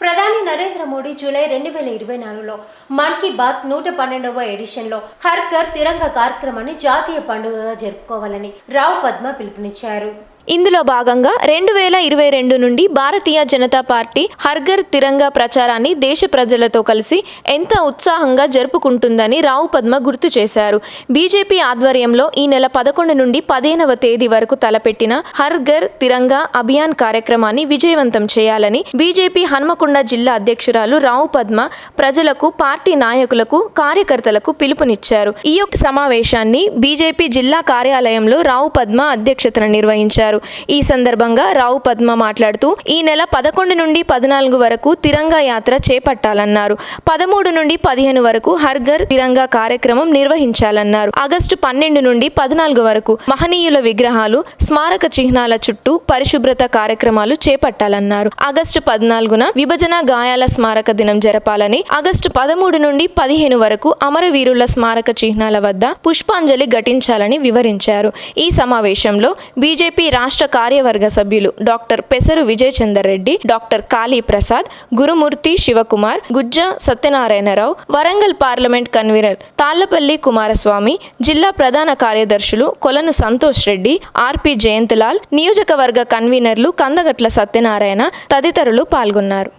ప్రధాని నరేంద్ర మోడీ జూలై రెండు వేల ఇరవై నాలుగులో మన్ కీ బాత్ నూట పన్నెండవ ఎడిషన్లో హర్ ఘర్ తిరంగ కార్యక్రమాన్ని జాతీయ పండుగగా జరుపుకోవాలని రావు పద్మ పిలుపునిచ్చారు. ఇందులో భాగంగా రెండు వేల ఇరవై రెండు నుండి భారతీయ జనతా పార్టీ హర్ఘర్ తిరంగా ప్రచారాన్ని దేశ ప్రజలతో కలిసి ఎంత ఉత్సాహంగా జరుపుకుంటుందని రావు పద్మ గుర్తు చేశారు. బీజేపీ ఆధ్వర్యంలో ఈ నెల పదకొండు నుండి పదిహేనవ తేదీ వరకు తలపెట్టిన హర్ఘర్ తిరంగా అభియాన్ కార్యక్రమాన్ని విజయవంతం చేయాలని బీజేపీ హన్మకొండ జిల్లా అధ్యక్షురాలు రావు పద్మ ప్రజలకు పార్టీ నాయకులకు కార్యకర్తలకు పిలుపునిచ్చారు. ఈ యొక్క సమావేశాన్ని బీజేపీ జిల్లా కార్యాలయంలో రావు పద్మ అధ్యక్షతన నిర్వహించారు. ఈ సందర్భంగా రావు పద్మ మాట్లాడుతూ ఈ నెల పదకొండు నుండి పద్నాలుగు వరకు తిరంగా యాత్ర చేపట్టాలన్నారు. పదమూడు నుండి పదిహేను వరకు హర్ఘర్ తిరంగా కార్యక్రమం నిర్వహించాలన్నారు. ఆగస్టు పన్నెండు నుండి పద్నాలుగు వరకు మహనీయుల విగ్రహాలు స్మారక చిహ్నాల చుట్టూ పరిశుభ్రత కార్యక్రమాలు చేపట్టాలన్నారు. ఆగస్టు పద్నాలుగున విభజన గాయాల స్మారక దినం జరపాలని ఆగస్టు పదమూడు నుండి పదిహేను వరకు అమరవీరుల స్మారక చిహ్నాల వద్ద పుష్పాంజలి ఘటించాలని వివరించారు. ఈ సమావేశంలో బీజేపీ రాష్ట్ర కార్యవర్గ సభ్యులు doctor Pesaru Vijay Chandar Reddy doctor Kali Prasad Gurumurthy Shivakumar Gujja Satyanarayana Rao Warangal parliament convener Tallapalli Kumaraswamy జిల్లా ప్రధాన కార్యదర్శులు కొలను సంతోష్ రెడ్డి ఆర్పి జయంతిలాల్ నియోజకవర్గ కన్వీనర్లు కందగట్ల సత్యనారాయణ తదితరులు పాల్గొన్నారు.